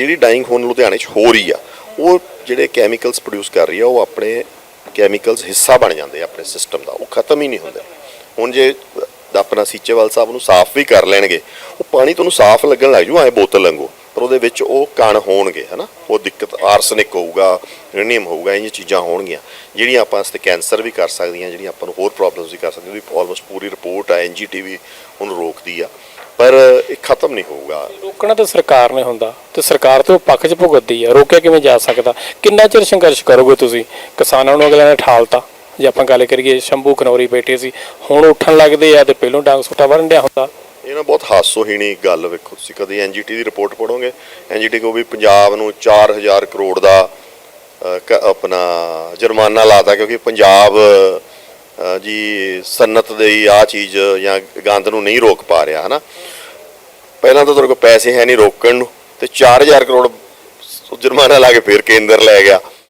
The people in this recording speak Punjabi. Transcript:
ਜਿਹੜੀ ਡਾਈਂਗ ਹੁਣ ਲੁਧਿਆਣੇ 'ਚ ਹੋ ਰਹੀ ਆ, ਉਹ ਜਿਹੜੇ ਕੈਮੀਕਲਸ ਪ੍ਰੋਡਿਊਸ ਕਰ ਰਹੀ ਆ, ਉਹ ਆਪਣੇ ਕੈਮੀਕਲਸ ਹਿੱਸਾ ਬਣ ਜਾਂਦੇ ਆ ਆਪਣੇ ਸਿਸਟਮ ਦਾ, ਉਹ ਖਤਮ ਹੀ ਨਹੀਂ ਹੁੰਦੇ। ਹੁਣ ਜੇ ਆਪਣਾ ਸੀਚੇਵਾਲ ਸਾਹਿਬ ਨੂੰ ਸਾਫ਼ ਵੀ ਕਰ ਲੈਣਗੇ, ਉਹ ਪਾਣੀ ਤੁਹਾਨੂੰ ਸਾਫ਼ ਲੱਗਣ ਲੱਗ ਜੂ, ਐ ਬੋਤਲ ਲੰਗੋ ਪਰ ਉਹਦੇ ਵਿੱਚ ਉਹ ਕਣ ਹੋਣਗੇ, ਹਨਾ? ਉਹ ਦਿੱਕਤ ਆਰਸਨਿਕ ਹੋਊਗਾ ਯੂਰੇਨੀਅਮ ਹੋਊਗਾ ਇਹ ਚੀਜ਼ਾਂ ਹੋਣਗੀਆਂ, ਜਿਹੜੀਆਂ ਆਪਾਂ ਵਾਸਤੇ ਕੈਂਸਰ ਵੀ ਕਰ ਸਕਦੀਆਂ, ਜਿਹੜੀਆਂ ਆਪਾਂ ਨੂੰ ਹੋਰ ਪ੍ਰੋਬਲਮਸ ਵੀ ਕਰ ਸਕਦੀਆਂ, ਉਹਦੀ ਆਲਮੋਸਟ ਪੂਰੀ ਰਿਪੋਰਟ ਆ ਐਨਜੀਟੀਵੀ ਉਹਨੂੰ ਰੋਕਦੀ ਆ। ਪਰ ਇਹ ਖਤਮ ਨਹੀਂ ਹੋਊਗਾ। ਰੋਕਣਾ ਤਾਂ ਸਰਕਾਰ ਨੇ ਹੁੰਦਾ, ਤੇ ਸਰਕਾਰ ਤੇ ਉਹ ਪੱਖ 'ਚ ਭੁਗਤਦੀ ਆ, ਰੋਕਿਆ ਕਿਵੇਂ ਜਾ ਸਕਦਾ? ਕਿੰਨਾ ਚਿਰ ਸੰਘਰਸ਼ ਕਰੋਗੇ ਤੁਸੀਂ? ਕਿਸਾਨਾਂ ਨੂੰ ਅਗਲੇ ਨੇ ਠਾਲਤਾ, ਜੇ ਆਪਾਂ ਗੱਲ ਕਰੀਏ, ਸ਼ੰਭੂ ਖਨੌਰੀ ਬੈਠੇ ਸੀ, ਹੁਣ ਉੱਠਣ ਲੱਗਦੇ ਆ ਤੇ ਪਹਿਲੋਂ ਡਾਂਗ ਸੁੱਟਾ ਵਰਨ ਡਿਆ ਹੁੰਦਾ। ਇਹ ਨਾ ਬਹੁਤ ਹਾਸੋਹੀਣੀ ਗੱਲ ਵੇਖੋ। ਤੁਸੀਂ ਕਦੀ ਐਨਜੀਟੀ ਦੀ ਰਿਪੋਰਟ ਪੜੋਗੇ ਐਨਜੀਟੀ ਕੋ ਵੀ ਪੰਜਾਬ ਨੂੰ 4000 ਕਰੋੜ ਦਾ ਕ- ਆਪਣਾ ਜੁਰਮਾਨਾ ਲਾਤਾ ਕਿਉਂਕਿ ਪੰਜਾਬ ਜੀ ਸਨਅਤ ਦੇ ਆ ਚੀਜ਼ ਜਾਂ ਗੰਦ ਨੂੰ ਨਹੀਂ ਰੋਕ ਪਾ ਰਿਹਾ, ਹਨਾ? ਪਹਿਲਾਂ ਤਾਂ ਤੁਹਾਡੇ ਕੋਲ ਪੈਸੇ ਹੈ ਨਹੀਂ ਰੋਕਣ ਨੂੰ ਤੇ 4000 ਕਰੋੜ ਜੁਰਮਾਨਾ ਲਾ ਕੇ ਫਿਰ ਕੇਂਦਰ ਲੈ ਗਿਆ।